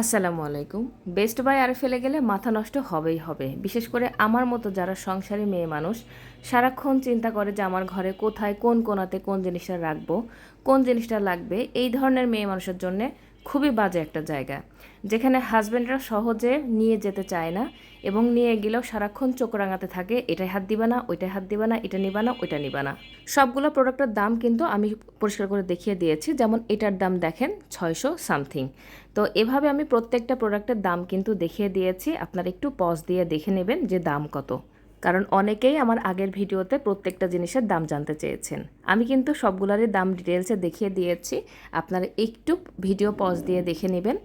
আসসালামু আলাইকুম। Best by আর ফেলে গেলে মাথা নষ্ট হবেই হবে। বিশেষ করে আমার মতো যারা সংসারী মেয়ে মানুষ, সারাক্ষণ চিন্তা করে যে আমার ঘরে কোথায়, কোন কোনাতে কোন জিনিসটা রাখব, কোন জিনিসটা লাগবে, এই ধরনের মেয়ে মানুষের জন্য খুবই বাজে একটা জায়গা, যেখানে হাজব্যান্ডরা সহজে নিয়ে যেতে চায় না এবং নিয়ে গেলেও সারাক্ষণ চোখ রাঙাতে থাকে, এটাই হাত দিবা না, ওইটাই হাত দিবা না, এটা নিবা না, ওইটা নিবা না। সবগুলো প্রোডাক্টের দাম কিন্তু আমি পরিষ্কার করে দেখিয়ে দিয়েছি, যেমন এটার দাম দেখেন ছয়শো সামথিং তো এভাবে আমি প্রত্যেকটা প্রোডাক্টের দাম কিন্তু দেখিয়ে দিয়েছি, আপনারা একটু পজ দিয়ে দেখে নেবেন যে দাম কত। কারণ অনেকেই আমার আগের ভিডিওতে প্রত্যেকটা জিনিসের দাম জানতে চেয়েছেন। আমি কিন্তু সবগুলারই দাম ডিটেলসে দেখিয়ে দিয়েছি। আপনারা একটু ভিডিও পজ দিয়ে দেখে নেবেন।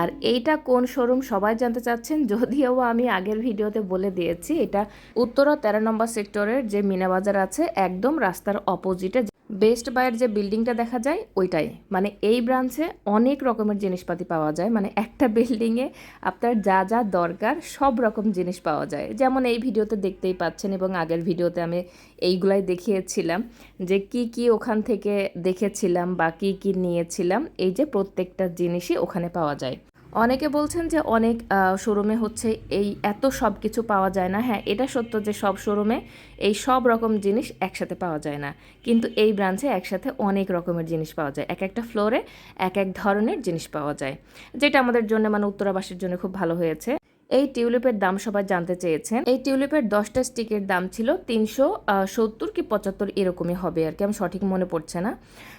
আর এইটা কোন শোরুম সবাই জানতে চাচ্ছেন, যদিও আমি আগের ভিডিওতে বলে দিয়েছি, এটা উত্তরা তেরো নম্বর সেক্টরের যে মিনাবাজার আছে, একদম রাস্তার অপোজিটে বেস্ট বাইয়ের যে বিল্ডিংটা দেখা যায়, ওইটাই। মানে এই ব্রাঞ্চে অনেক রকমের জিনিসপাতি পাওয়া যায়। মানে একটা বিল্ডিংয়ে আপনার যা যা দরকার সব রকম জিনিস পাওয়া যায়। যেমন এই ভিডিওতে দেখতেই পাচ্ছেন এবং আগের ভিডিওতে আমি এইগুলাই দেখিয়েছিলাম যে কি কি ওখান থেকে দেখেছিলাম বা কি কি নিয়েছিলাম। এই যে প্রত্যেকটা জিনিসই ওখানে পাওয়া যায়। অনেকে বলছেন যে অনেক শোরুমে হচ্ছে এই এত সব কিছু পাওয়া যায় না। হ্যাঁ এটা সত্য যে সব শোরুমে এই সব রকম জিনিস একসাথে পাওয়া যায় না। কিন্তু এই ব্রাঞ্চে একসাথে অনেক রকমের জিনিস পাওয়া যায়। এক একটা ফ্লোরে এক এক ধরনের জিনিস পাওয়া যায়। যেটা আমাদের জন্য মানে উত্তরাবাসীর জন্য খুব ভালো হয়েছে। এই টিউলিপের দাম সবাই জানতে চেয়েছেন। এই টিউলিপের দশটা স্টিকের দাম ছিল তিনশো সত্তর কি পঁচাত্তর এরকমই হবে আর কি, আমি সঠিক মনে পড়ছে না।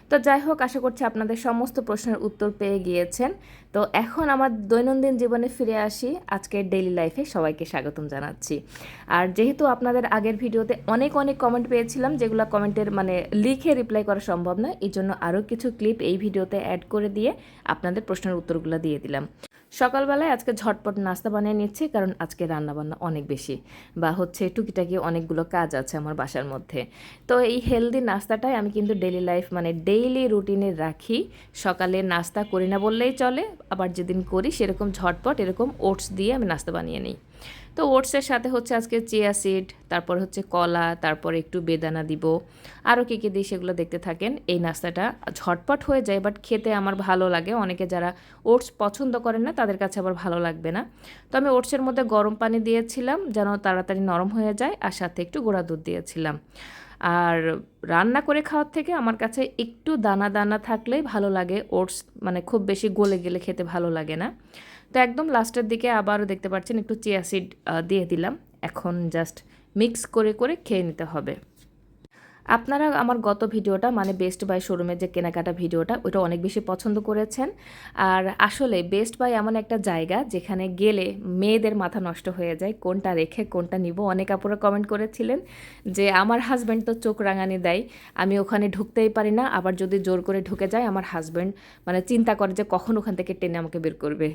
তো যাই হোক, আশা করছি আপনাদের সমস্ত প্রশ্নের উত্তর পেয়ে গিয়েছেন। তো এখন আমার দৈনন্দিন জীবনে ফিরে আসি আজকের ডেইলি লাইফে সবাইকে স্বাগতম জানাচ্ছি। আর যেহেতু আপনাদের আগের ভিডিওতে অনেক অনেক কমেন্ট পেয়েছিলাম, যেগুলো কমেন্টের মানে লিখে রিপ্লাই করা সম্ভব না এই জন্য আরও কিছু ক্লিপ এই ভিডিওতে অ্যাড করে দিয়ে আপনাদের প্রশ্নের উত্তরগুলো দিয়ে দিলাম। সকালবেলায় আজকে ঝটপট নাস্তা বানিয়ে নিচ্ছি, কারণ আজকে রান্নাবান্না অনেক বেশি। বা হচ্ছে টুকিটাকি অনেকগুলো কাজ আছে আমার বাসার মধ্যে। তো এই হেলদি নাস্তাটাই আমি কিন্তু ডেলি লাইফ মানে ডেইলি রুটিনে রাখি। সকালে নাস্তা করি না বললেই চলে, আবার যেদিন করি সেরকম ঝটপট, এরকম ওটস দিয়ে আমি নাস্তা বানিয়ে নিই। তো ওটসের সাথে হচ্ছে আজকে চিয়া সিড, তারপর হচ্ছে কলা, তারপর একটু বেদানা দিব। আরও কী কী দিই সেগুলো দেখতে থাকেন। এই নাস্তাটা ঝটপট হয়ে যায় বাট খেতে আমার ভালো লাগে। অনেকে যারা ওটস পছন্দ করেন না, তাদের কাছে আবার ভালো লাগবে না। তো আমি ওটসের মধ্যে গরম পানি দিয়েছিলাম, যেন তাড়াতাড়ি নরম হয়ে যায়, আর সাথে একটু গোড়া দুধ দিয়েছিলাম। আর রান্না করে খাওয়ার থেকে আমার কাছে একটু দানা দানা থাকলেই ভালো লাগে। ওটস মানে খুব বেশি গলে গেলে খেতে ভালো লাগে না। তো একদম লাস্টের দিকে আবারও দেখতে পাচ্ছেন একটু চিয়া সিড দিয়ে দিলাম। এখন জাস্ট মিক্স করে করে খেয়ে নিতে হবে। আপনারা আমার গত ভিডিওটা মানে বেস্ট বাই শোরুমের যে কেনাকাটা ভিডিওটা ওটা অনেক বেশি পছন্দ করেছেন। আর আসলে বেস্ট বাই এমন একটা জায়গা যেখানে গেলে মেয়েদের মাথা নষ্ট হয়ে যায়, কোনটা রেখে কোনটা নিব, অনেক আপুরা কমেন্ট করেছিলেন যে, আমার হাজব্যান্ড তো চোখ রাঙানি দেয়, আমি ওখানে ঢুকতেই পারি না, আবার যদি জোর করে ঢুকে যায়, আমার হাজব্যান্ড মানে চিন্তা করে যে কখন ওখান থেকে টেনে আমাকে বের করবে।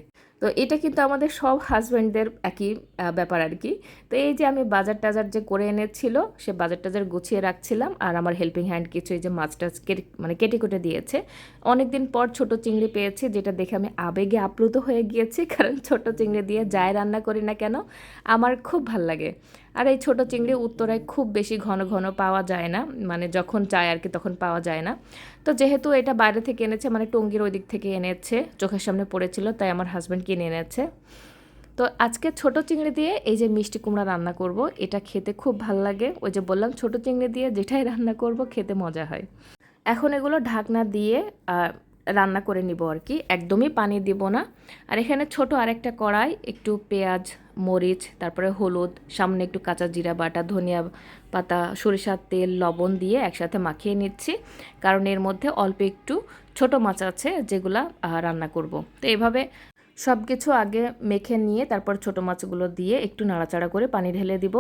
তো এটা কিন্তু আমাদের সব হাজব্যান্ডদের একই ব্যাপার আর কি। তো এই যে আমি বাজার টাজার যে করে এনেছিল, সে বাজার টাজার গুছিয়ে রাখছিলাম আর আমার হেল্পিং হ্যান্ড কিছু এই যে মাছ টাছ মানে কেটে কুটে দিয়েছে। অনেক দিন পর ছোট চিংড়ি পেয়েছি, যেটা দেখে আমি আবেগে আপ্লুত হয়ে গিয়েছি, কারণ ছোট চিংড়ি দিয়ে যায় রান্না করি না কেন, আমার খুব ভালো লাগে। আর এই ছোট চিংড়ি উত্তরায় খুব বেশি ঘন ঘন পাওয়া যায় না মানে যখন চায় আর কি তখন পাওয়া যায় না। তো যেহেতু এটা বাইরে থেকে এনেছে মানে টঙ্গির ওই দিক থেকে এনেছে, চোখের সামনে পড়েছিল, তাই আমার হাজব্যান্ড কিনে এনেছে। তো আজকে ছোট চিংড়ি দিয়ে এই যে মিষ্টি কুমড়া রান্না করব, এটা খেতে খুব ভালো লাগে। ওই যে বললাম, ছোট চিংড়ি দিয়ে যেটাই রান্না করব, খেতে মজা হয়। এখন এগুলো ঢাকনা দিয়ে রান্না করে নিব আর কি। একদমই পানি দিব না। আর এখানে ছোট আরেকটা কড়াই, একটু পেঁয়াজ, মরিচ, তারপরে হলুদ, সামনে একটু কাঁচা জিরা বাটা, ধনিয়া পাতা, সরিষার তেল, লবণ দিয়ে একসাথে মাখিয়ে নিচ্ছি। কারণ এর মধ্যে অল্প একটু ছোট মাছ আছে যেগুলা রান্না করব। তো এভাবে সব কিছু আগে মেখে নিয়ে তারপর ছোটো মাছগুলো দিয়ে একটু নাড়াচাড়া করে পানি ঢেলে দিব।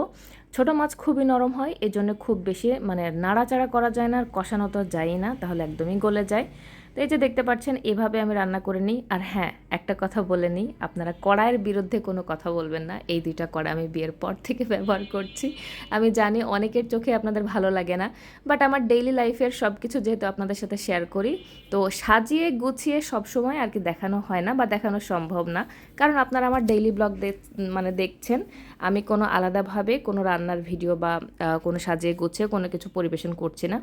ছোট মাছ খুবই নরম হয়, এজন্য খুব বেশি মানে নাড়াচাড়া করা যায় না, আর কষানো তো যায় না, তাহলে একদমই গলে যায়। তো এই যে দেখতে পাচ্ছেন, এভাবে আমি রান্না করে নিই। আর হ্যাঁ একটা কথা বলে নিই, আপনারা কড়াইয়ের বিরুদ্ধে কোনো কথা বলবেন না। এই দুইটা কড়া আমি বিয়ের পর থেকে ব্যবহার করছি। আমি জানি অনেকের চোখে আপনাদের ভালো লাগে না, বাট আমার ডেইলি লাইফের সব কিছু যেহেতু আপনাদের সাথে শেয়ার করি, তো সাজিয়ে গুছিয়ে সবসময় আর কি দেখানো হয় না বা দেখানো সম্ভব না। কারণ আপনারা আমার ডেইলি ব্লগ মানে দেখছেন, আমি কোনো আলাদাভাবে কোনো রান্নার ভিডিও বা কোনো সাজিয়ে গুছিয়ে কোনো কিছু পরিবেশন করছি না।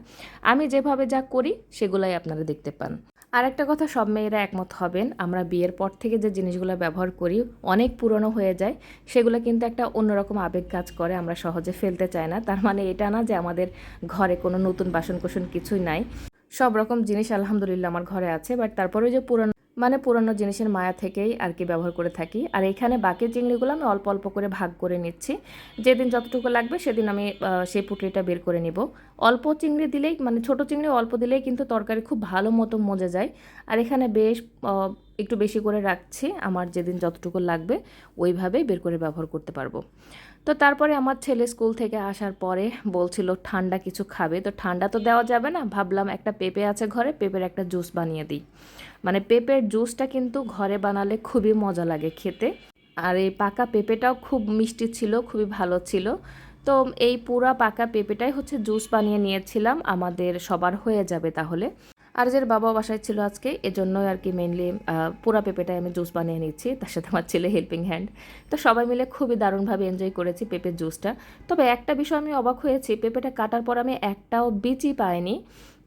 আমি যেভাবে যা করি, সেগুলাই আপনারা দেখতে পান। আর একটা কথা, সব মেয়েরা একমত হবেন, আমরা বিয়ের পর থেকে যে জিনিসগুলো ব্যবহার করি, অনেক পুরনো হয়ে যায়, সেগুলো কিন্তু একটা অন্যরকম আবেগ কাজ করে, আমরা সহজে ফেলতে চাই না। তার মানে এটা না যে আমাদের ঘরে কোনো নতুন বাসন কোসন কিছুই নাই। সব রকম জিনিস আলহামদুলিল্লাহ আমার ঘরে আছে বাট তারপরে যে পুরনো মানে পুরনো জিনিসের মায়া থেকেই আর কি ব্যবহার করে থাকি। আর এখানে বাকি চিংড়িগুলো আমি অল্প অল্প করে ভাগ করে নিচ্ছি। যেদিন যতটুকু লাগবে সেদিন আমি সেই পুটলিটা বের করে নিব। অল্প চিংড়ি দিলেই মানে ছোট চিংড়ি অল্প দিলেই কিন্তু তরকারি খুব ভালো মতো মজে যায়। আর এখানে বেশ একটু বেশি করে রাখছি, আমার যেদিন যতটুকু লাগবে ওইভাবেই বের করে ব্যবহার করতে পারব। তো তারপরে আমার ছেলে স্কুল থেকে আসার পরে বলছিল, ঠান্ডা কিছু খাবে। তো ঠান্ডা তো দেওয়া যাবে না, ভাবলাম একটা পেঁপে আছে ঘরে, পেঁপের একটা জুস বানিয়ে দিই। মানে পেঁপের জুসটা কিন্তু ঘরে বানালে খুবই মজা লাগে খেতে। আর এই পাকা পেঁপেটাও খুব মিষ্টি ছিল, খুবই ভালো ছিল। তো এই পুরা পাকা পেঁপেটাই হচ্ছে জুস বানিয়ে নিয়েছিলাম, আমাদের সবার হয়ে যাবে তাহলে। আর যে বাবা বাসায় ছিল আজকে, এজন্যই আর কি মেনলি পুরা পেঁপেটাই আমি জুস বানিয়ে নিচ্ছি, তার সাথে আমার ছেলে হেল্পিং হ্যান্ড তো সবাই মিলে খুবই দারুণভাবে এনজয় করেছি পেঁপের জুসটা তবে একটা বিষয় আমি অবাক হয়েছি, পেঁপেটা কাটার পর আমি একটাও বিচি পাইনি।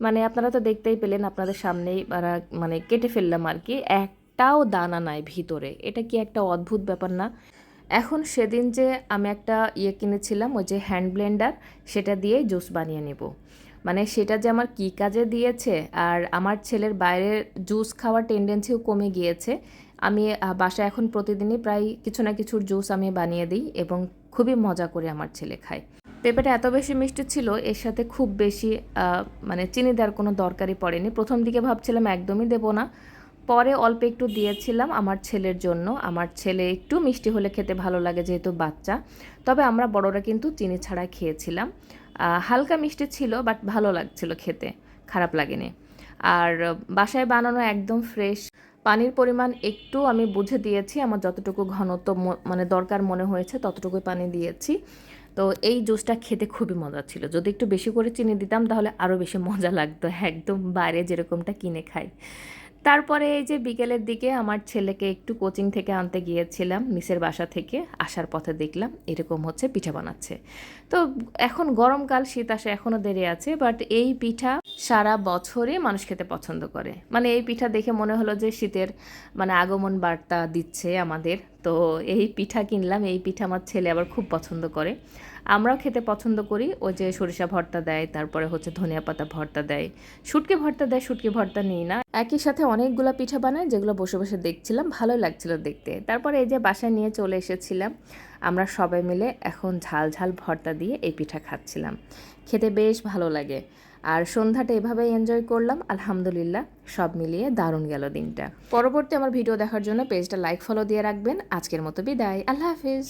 মানে আপনারা তো দেখতেই পেলেন আপনাদের সামনেই মানে কেটে ফেললাম আর কি, একটাও দানা নাই ভিতরে। এটা কি একটা অদ্ভুত ব্যাপার না? এখন সেদিন যে আমি একটা ইয়ে কিনেছিলাম, ওই যে হ্যান্ড ব্লেন্ডার সেটা দিয়েই জুস বানিয়ে নেব। মানে সেটা যে আমার কী কাজে দিয়েছে আর আমার ছেলের বাইরের জুস খাওয়ার টেন্ডেন্সিও কমে গিয়েছে, আমি বাসায় এখন প্রতিদিনই প্রায় কিছু না কিছুর জুস আমি বানিয়ে দিই এবং খুবই মজা করে আমার ছেলে খায়। পেঁপেটা এত বেশি মিষ্টি ছিল, এর সাথে খুব বেশি মানে চিনি দেওয়ার কোনো দরকারই পড়েনি। প্রথম দিকে ভাবছিলাম একদমই দেবো না, পরে অল্প একটু দিয়েছিলাম আমার ছেলের জন্য। আমার ছেলে একটু মিষ্টি হলে খেতে ভালো লাগে যেহেতু বাচ্চা, তবে আমরা বড়রা কিন্তু চিনি ছাড়া খেয়েছিলাম। হালকা মিষ্টি ছিল বাট ভালো লাগছিল খেতে, খারাপ লাগেনি। আর বাসায় বানানো একদম ফ্রেশ পানির পরিমাণ একটু আমি বুঝে দিয়েছি, আমার যতটুকু ঘনত্ব মানে দরকার মনে হয়েছে, ততটুকুই পানি দিয়েছি। তো এই জুসটা খেতে খুবই মজা ছিল। যদি একটু বেশি করে চিনি দিতাম, তাহলে আরও বেশি মজা লাগতো, একদম বাইরে যেরকমটা কিনে খাই। তারপরে এই যে বিকেলের দিকে আমার ছেলেকে একটু কোচিং থেকে আনতে গিয়েছিলাম, মিসের বাসা থেকে। আসার পথে দেখলাম এরকম হচ্ছে, পিঠা বানাচ্ছে। তো এখন গরমকাল, শীত আসে এখনও দেরি আছে বাট এই পিঠা সারা বছরই মানুষ খেতে পছন্দ করে। মানে এই পিঠা দেখে মনে হলো যে শীতের মানে আগমন বার্তা দিচ্ছে আমাদের। তো এই পিঠা কিনলাম, এই পিঠা আমার ছেলে আবার খুব পছন্দ করে। আমরাও খেতে পছন্দ করি। ওই যে সরিষা ভর্তা দেয়, তারপরে হচ্ছে ধনিয়া পাতা ভর্তা দেয়। শুটকি ভর্তা দেয়, শুটকি ভর্তা নিই না। একই সাথে অনেকগুলো পিঠা বানায় যেগুলো বসে বসে দেখছিলাম, ভালোই লাগছিল দেখতে। তারপরে এই যে বাসায় নিয়ে চলে এসেছিলাম, আমরা সবাই মিলে এখন ঝাল ঝাল ভর্তা দিয়ে এই পিঠা খাচ্ছিলাম। খেতে বেশ ভালো লাগে। আর সন্ধ্যাটা এভাবেই এনজয় করলাম। আলহামদুলিল্লাহ, সব মিলিয়ে দারুণ গেল দিনটা। পরবর্তী আমার ভিডিও দেখার জন্য পেজটা লাইক ফলো দিয়ে রাখবেন। আজকের মতো বিদায়। আল্লাহ হাফিজ।